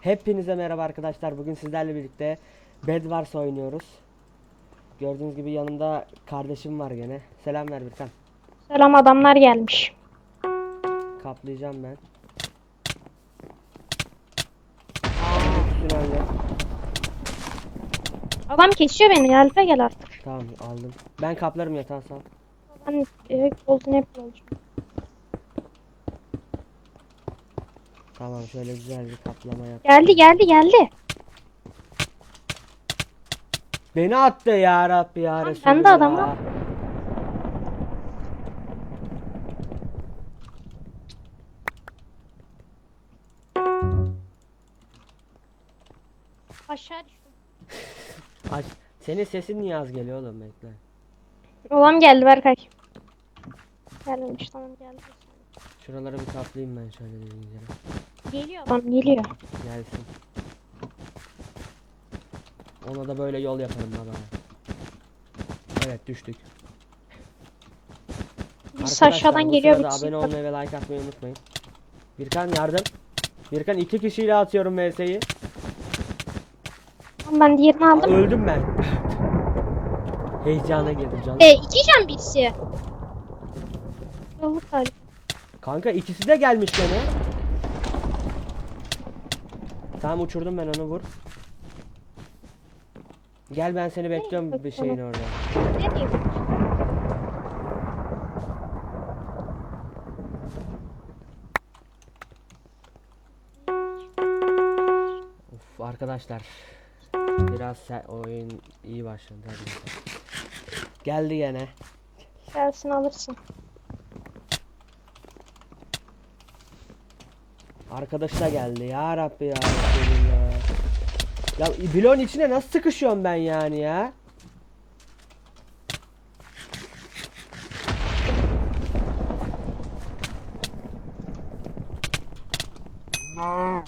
Hepinize merhaba arkadaşlar. Bugün sizlerle birlikte Bed Wars oynuyoruz. Gördüğünüz gibi yanımda kardeşim var gene. Selam ver Birkan. Selam adamlar gelmiş. Kaplayacağım ben. Adam kesiyor beni. Alfa gel artık. Tamam aldım. Ben kaplarım yatağı sağ. Ben e, Golden Apple olacağım. Tamam şöyle güzel bir kaplama yap. Geldi geldi geldi. Beni attı ya Rabbi ya ben de Resulullah. adamı- Aşağı düştüm. Aç. Senin sesin niye az geliyor oğlum bekle. Adam geldi Berkay. Gelmemiş tamam geldi. Şuraları bir kaplayayım ben şöyle dediğin yere. Geliyor adam geliyor. Gelsin. Ona da böyle yol yapalım adama. Evet düştük. Arkadaşlar, aşağıdan geliyor bir abone olmayı ve like atmayı unutmayın. Birkan yardım. Birkan iki kişiyle atıyorum MS'yi. Tamam, Ben diğerini aldım. Öldüm ben. Heyecana girdim canım. E iki can birisi. Galiba. Kanka ikisi de gelmiş gene. Tamam uçurdum ben onu vur. Gel ben seni bekliyorum bir şeyin orada. Of arkadaşlar. Biraz oyun iyi başladı. Hadi. Geldi gene. Gelsin alırsın. Arkadaş da geldi. Ya Rabbi ya Resulullah. Ya bloğun içine nasıl sıkışıyorum ben yani ya?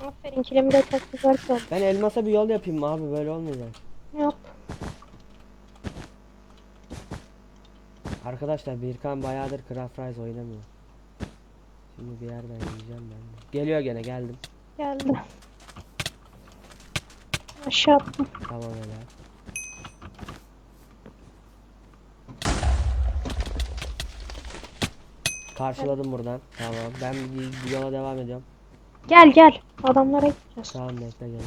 Aferin kilimi de çok güzel oldu. Ben elmasa bir yol yapayım mı abi böyle olmayacak. Yap. Arkadaşlar Birkan bayağıdır Craft Rise oynamıyor. Şimdi bir yerden yiyeceğim ben de. Geliyor gene geldim. Geldi. Aşağı attım. Tamam öyle. Karşıladım buradan. Tamam. Ben bir- yola devam ediyorum. Gel gel. Adamlara gideceğiz. Tamam bekle geliyorum.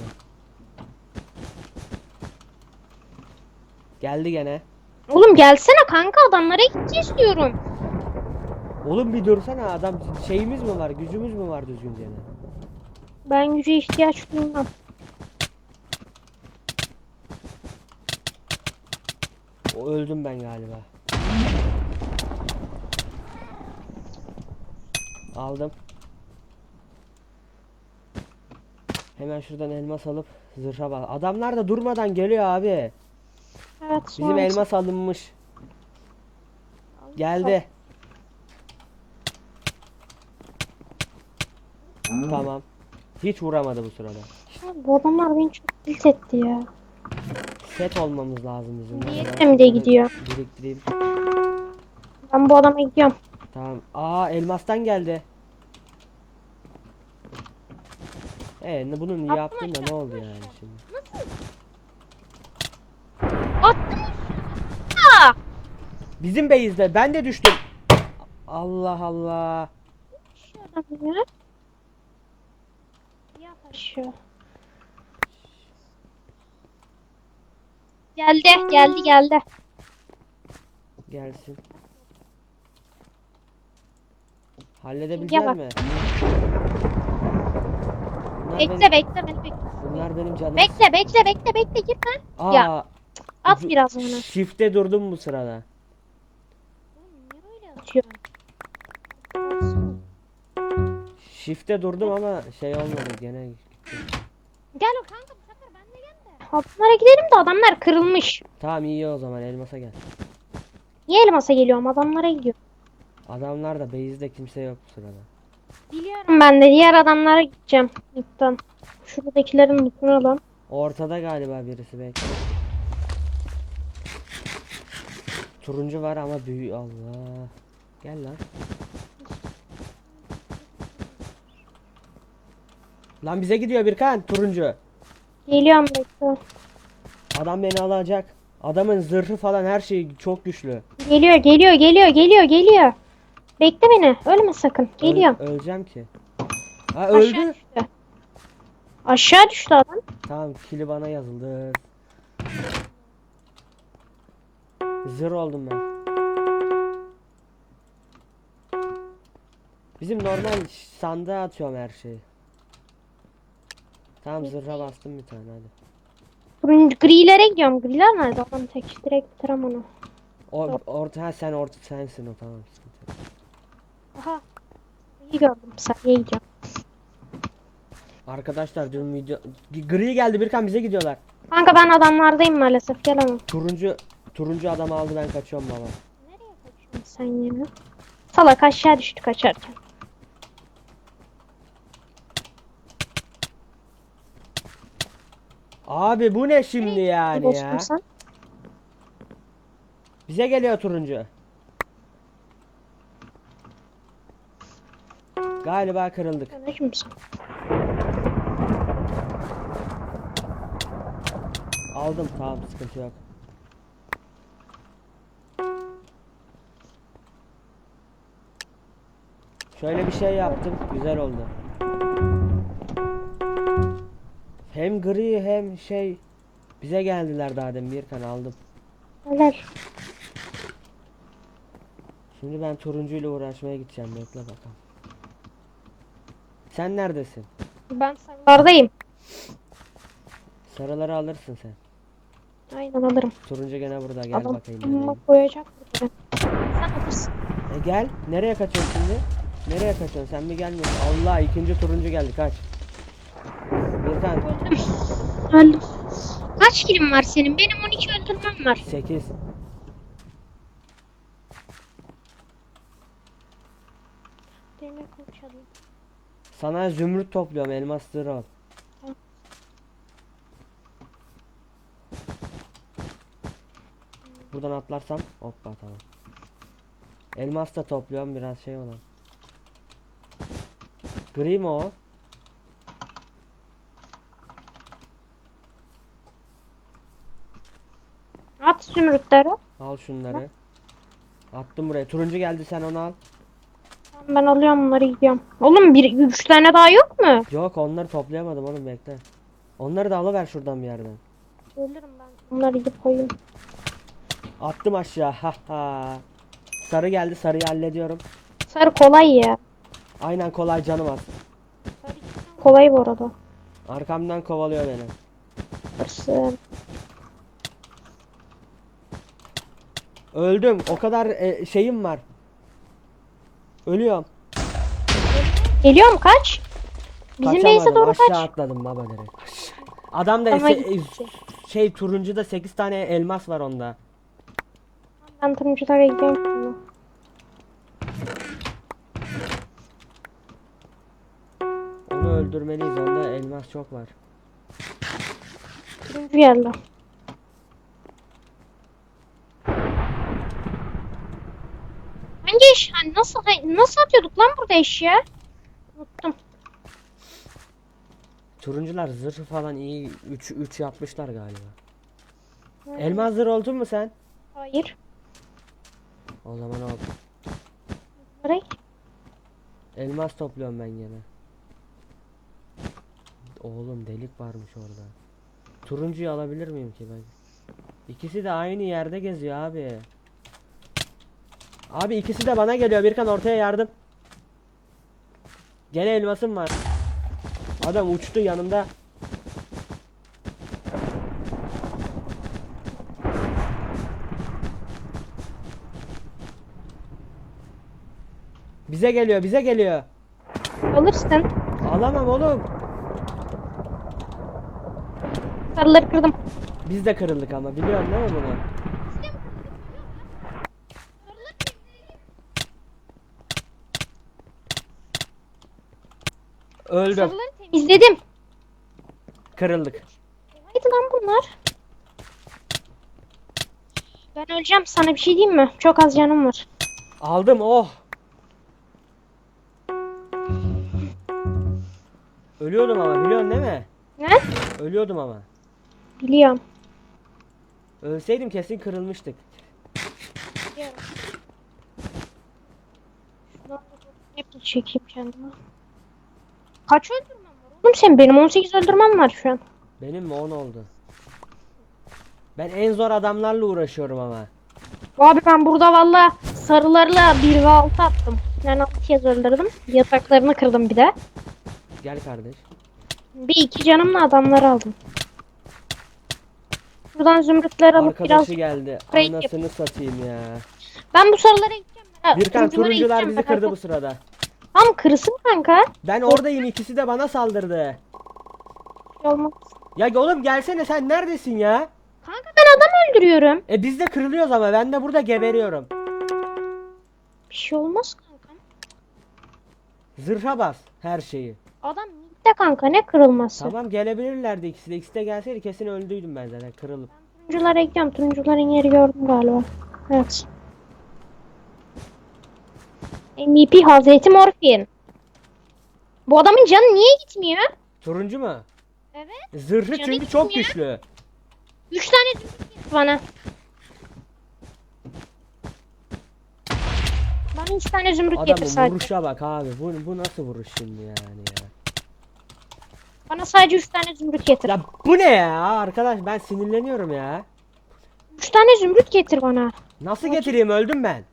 Geldi gene. Oğlum gelsene kanka adamlara gideceğiz diyorum. Oğlum bir dursana adam şeyimiz mi var gücümüz mü var düzgünce ne? Ben güce ihtiyaç duymam. O öldüm ben galiba. Aldım. Hemen şuradan elmas alıp zırha bak. Adamlar da durmadan geliyor abi. Evet. Bizim elmas alınmış. Geldi. Tamam. Hiç vuramadı bu sırada. Bu adamlar beni çok tilt etti ya. Set olmamız lazım bizim. De mi de gidiyor? Biriktireyim. Ben bu adama gidiyorum. Tamam. Aa elmastan geldi. Ee ne- bunun Atma yaptığında ne oldu yani şimdi? Attım. Aa! Bizim base'de ben de düştüm. Allah Allah. Şu adam ya. Aşağı. Geldi, geldi, geldi. Gelsin. Halledebilecek bak. mi? Bunlar Bekle, benim, bekle, beni bekle. bunlar benim canım. Bekle, bekle, bekle, bekle, gitme. Aa, ya, At biraz onu. Shift'e durdum bu sırada. Shift'e durdum ama şey olmadı gene. Gel o kanka bu sefer ben de gel de. Adamlara gidelim de adamlar kırılmış. Tamam iyi o zaman elmasa gel. Niye elmasa geliyorum adamlara gidiyor. Adamlar da base'de kimse yok bu sırada. Biliyorum ben de diğer adamlara gideceğim. Lütfen. Şuradakilerin lootunu alalım. Ortada galiba birisi belki. Turuncu var ama büyü Allah. Gel lan. Lan bize gidiyor Birkan turuncu. Geliyorum bekle. Adam beni alacak. Adamın zırhı falan her şeyi çok güçlü. Geliyor geliyor geliyor geliyor geliyor. Bekle beni. Ölme sakın. Öl- Geliyorum. öleceğim ki. Ha Aşağı öldü. düştü. Aşağı düştü adam. Tamam kili bana yazıldı. Zırh oldum ben. Bizim normal sandığa atıyorum her şeyi. Tamam zırha bastım bir tane hadi. Turuncu grilere gidiyorum. Griler nerede? Adam tek. Direkt bitirim onu. O, orta ha, sen orta sensin o tamam. Aha. İyi gördüm. Sarıya gidiyorum. Arkadaşlar dün video gri geldi Birkan bize gidiyorlar. Kanka ben adamlardayım maalesef. Gel ama. Turuncu turuncu adam aldı ben kaçıyorum baba. Nereye kaçıyorsun sen yine? Salak aşağı düştü kaçarken. Abi bu ne şimdi yani ya? sen. Bize geliyor turuncu. Galiba kırıldık. Sen ne kimsin? Aldım tamam sıkıntı yok. Şöyle bir şey yaptım. Güzel oldu. Hem gri hem şey bize geldiler daha demin Birkan aldım. Neler? Şimdi ben turuncuyla uğraşmaya gideceğim. Bekle bakalım. Sen neredesin? Ben sarılardayım. Sarıları alırsın sen. Aynen alırım. Turuncu gene burada. Gel Adam bakayım. bebeğim. koyacak buraya. Sen alırsın. E gel. Nereye kaçıyorsun şimdi? Nereye kaçıyorsun? Sen bir gelmiyorsun. Allah ikinci turuncu geldi. Kaç. Öldüm. Kaç kilim var senin? Benim 12 öldürmem var. 8. Demir alayım. Sana zümrüt topluyorum. Elmasları al. Buradan atlarsam hoppa tamam. Elmas da topluyorum biraz şey olan. Gri mi o? At zümrütleri. Al şunları. Attım buraya. Turuncu geldi sen onu al. Ben alıyorum bunları gidiyorum. Oğlum bir üç tane daha yok mu? Yok onları toplayamadım oğlum bekle. Onları da alıver şuradan bir yerden. Ölürüm ben. Bunları gidip koyayım. Attım aşağı. Ha ha. Sarı geldi. Sarıyı hallediyorum. Sarı kolay ya. Aynen kolay canım az. Kolay bu arada. Arkamdan kovalıyor beni. Hırsın. Öldüm. O kadar e, şeyim var. Ölüyorum. Geliyor mu kaç? Bizim base'e doğru Aşağı kaç. atladım baba direkt. Adam da Ama se- gitti. şey turuncuda 8 tane elmas var onda. Ben turunculara gidiyorum şimdi. Onu öldürmeliyiz. Onda elmas çok var. Turuncu geldi. Eş? Hani nasıl nasıl atıyorduk lan burada eşya? Unuttum. Turuncular zırhı falan iyi 3 3 yapmışlar galiba. Elmas zırh oldun mu sen? Hayır. O zaman ol. Bırak. Elmas topluyorum ben yine. Oğlum delik varmış orada. Turuncuyu alabilir miyim ki ben? İkisi de aynı yerde geziyor abi. Abi ikisi de bana geliyor. Birkan ortaya yardım. Gene elmasım var. Adam uçtu yanımda. Bize geliyor, bize geliyor. Alırsın. Alamam oğlum. Sarıları kırdım. Biz de kırıldık ama biliyorsun değil mi bunu? Öldüm. Sarıları temizledim. Kırıldık. Haydi lan bunlar. Ben öleceğim sana bir şey diyeyim mi? Çok az canım var. Aldım oh. Ölüyordum ama biliyorsun değil mi? Ne? Ölüyordum ama. Biliyorum. Ölseydim kesin kırılmıştık. Biliyorum. Şuradan da bir çekeyim kendime. Kaç öldürmem var? Oğlum sen benim 18 öldürmem var şu an. Benim mi 10 oldu. Ben en zor adamlarla uğraşıyorum ama. Abi ben burada valla sarılarla 1 ve 6 attım. Yani 6 kez öldürdüm. Yataklarını kırdım bir de. Gel kardeş. Bir iki canımla adamları aldım. Buradan zümrütler alıp Arkadaşı biraz... geldi. Anasını satayım ya. Ben bu sarılara gideceğim. Ben Birkan turuncular bizi kırdı bu sırada. Tam kırısın kanka. Ben oradayım ikisi de bana saldırdı. Olmaz. Ya oğlum gelsene sen neredesin ya? Kanka ben adam öldürüyorum. E biz de kırılıyoruz ama ben de burada geberiyorum. Bir şey olmaz kanka. Zırha bas her şeyi. Adam midde kanka ne kırılması. Tamam gelebilirlerdi ikisi de. İkisi de gelseydi kesin öldüydüm ben zaten kırılıp. Turunculara gidiyorum. Turuncuların yeri gördüm galiba. Evet. MVP Hazreti Morfin. Bu adamın canı niye gitmiyor? Turuncu mu? Evet. Zırhı Canı çünkü çok gitmiyor. güçlü. Üç tane zümrüt getir bana. Bana üç tane zümrüt getir sadece. vuruşa bak abi. Bu, bu nasıl vuruş şimdi yani ya? Bana sadece üç tane zümrüt getir. Ya bu ne ya arkadaş ben sinirleniyorum ya. Üç tane zümrüt getir bana. Nasıl getireyim öldüm ben.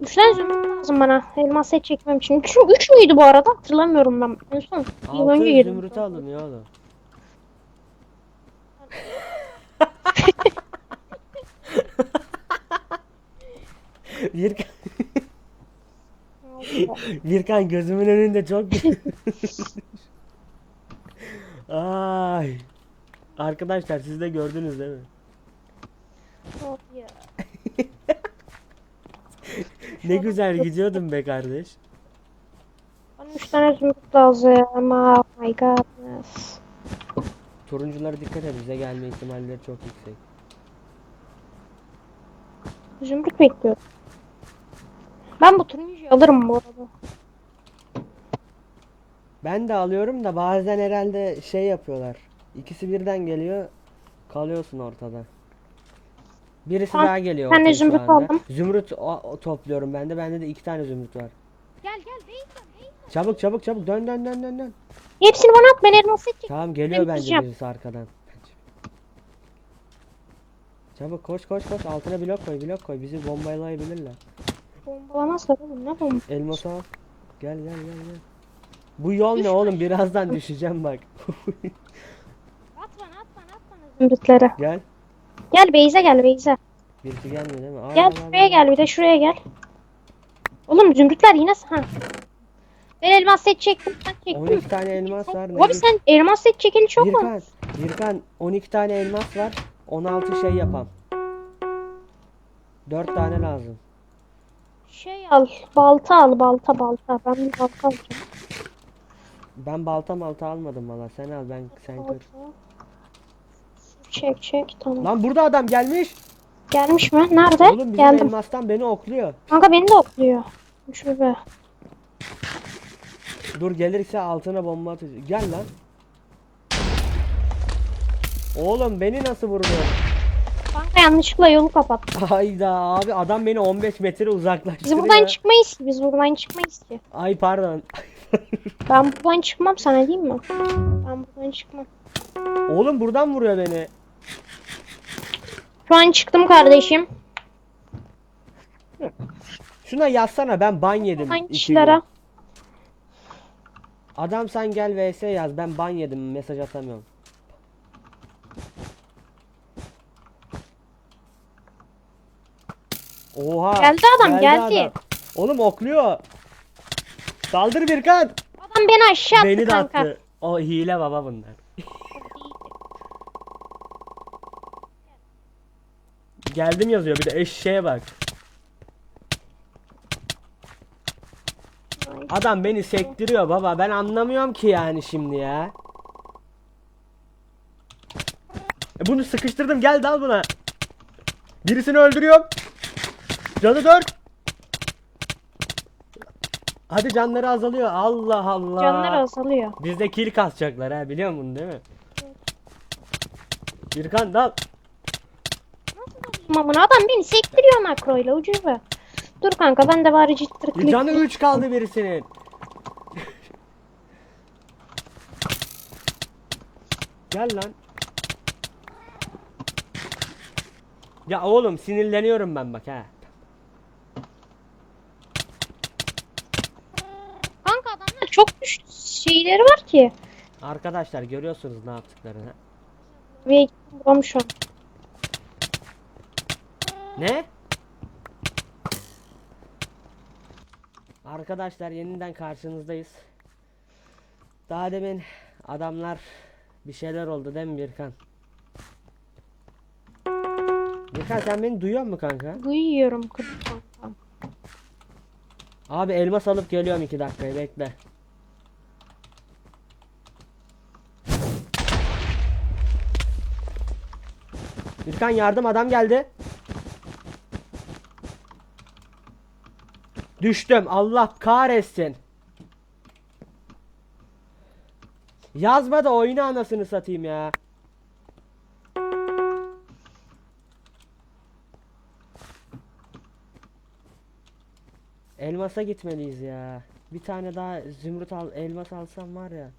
Üç tane zümrüt lazım bana. Elmas set çekmem için. Üç, üç müydü bu arada? Hatırlamıyorum ben. En son Altı önce girdim. zümrütü aldım ya oğlum. Birkan, Birkan gözümün önünde çok Ay. Arkadaşlar siz de gördünüz değil mi? Of ya. Ne güzel gidiyordum be kardeş. Bana üç tane zümrüt lazım. Oh my godness. Turunculara dikkat et bize gelme ihtimalleri çok yüksek. Zümrüt bekliyorum. Ben bu turuncuyu alırım bu arada. Ben de alıyorum da bazen herhalde şey yapıyorlar. İkisi birden geliyor. Kalıyorsun ortada. Birisi Tamam, daha geliyor ortaya şu zümrüt anda. aldım. Zümrüt o- o topluyorum ben de. Bende de iki tane zümrüt var. Gel gel Beyza. Çabuk çabuk çabuk dön dön dön dön dön. Hepsini bana at ben elmas set çekeyim. Tamam geliyor Ben bence gideceğim. birisi arkadan. Çabuk koş koş koş altına blok koy blok koy bizi bombalayabilirler. Bombalamazlar oğlum ne bomba. Elmas al. Gel gel gel gel. Bu yol ne oğlum birazdan düşeceğim bak. At bana at bana at bana zümrütlere. gel. Gel Beyza gel Beyza. Birisi gelmiyor değil mi? Aa, Gel var, şuraya var. gel bir de şuraya gel. Oğlum zümrütler yine ha. Ben elmas set çektim sen çektin. 12 tane elmas var. Abi sen elmas set çekeli çok mu? Birkan, Birkan 12 tane elmas var. 16 şey yapam. 4 tane lazım. Şey al balta al balta balta. Ben bir balta alacağım. Ben balta malta almadım valla. Sen al ben sen kır. Balta. Çek çek tamam. Lan burada adam gelmiş. Gelmiş mi? Nerede? Oğlum bizim Geldim. elmastan beni okluyor. Kanka beni de okluyor. Şurada. Dur gelirse altına bomba atacak. Gel lan. Oğlum beni nasıl vuruyor? Kanka yanlışlıkla yolu kapattı. Hayda abi adam beni 15 metre Biz uzaklaştırıyor. buradan çıkmayız ki. Biz buradan çıkmayız ki. Ay pardon. Ben buradan çıkmam sana diyeyim mi? Ben buradan çıkmam. Oğlum buradan vuruyor beni. Şu an çıktım kardeşim. Şuna yazsana ben ban yedim. Hangi iki kişilere? gün. Adam sen gel vs yaz ben ban yedim mesaj atamıyorum. Oha. Geldi adam, geldi. adam. Oğlum okluyor. Saldır Birkan. Adam beni aşağı attı Beni de kanka. attı. O hile baba bunlar. Geldim yazıyor bir de eşeğe bak. Adam beni sektiriyor baba ben anlamıyorum ki yani şimdi ya. E bunu sıkıştırdım gel dal buna. Birisini öldürüyorum. Canı dört. Hadi canları azalıyor. Allah Allah. Canlar azalıyor. Bizde kill kasacaklar ha biliyor musun değil mi? Birkan dal. Mamun adam beni sektiriyor makroyla ucube. Dur kanka ben de bari cittir klip. Canı 3 kaldı birisinin. Gel lan. Ya oğlum sinirleniyorum ben bak ha. Kanka adamlar çok güçlü şeyleri var ki. Arkadaşlar görüyorsunuz ne yaptıklarını. Ve vurmuş o. Ne? Arkadaşlar yeniden karşınızdayız. Daha demin adamlar bir şeyler oldu değil mi Birkan? Birkan sen beni duyuyor musun kanka? Duyuyorum kanka. Abi elmas alıp geliyorum iki dakikaya bekle. Birkan yardım adam geldi. Düştüm Allah kahretsin. Yazma da oyna anasını satayım ya. Elmas'a gitmeliyiz ya. Bir tane daha zümrüt al, elmas alsam var ya.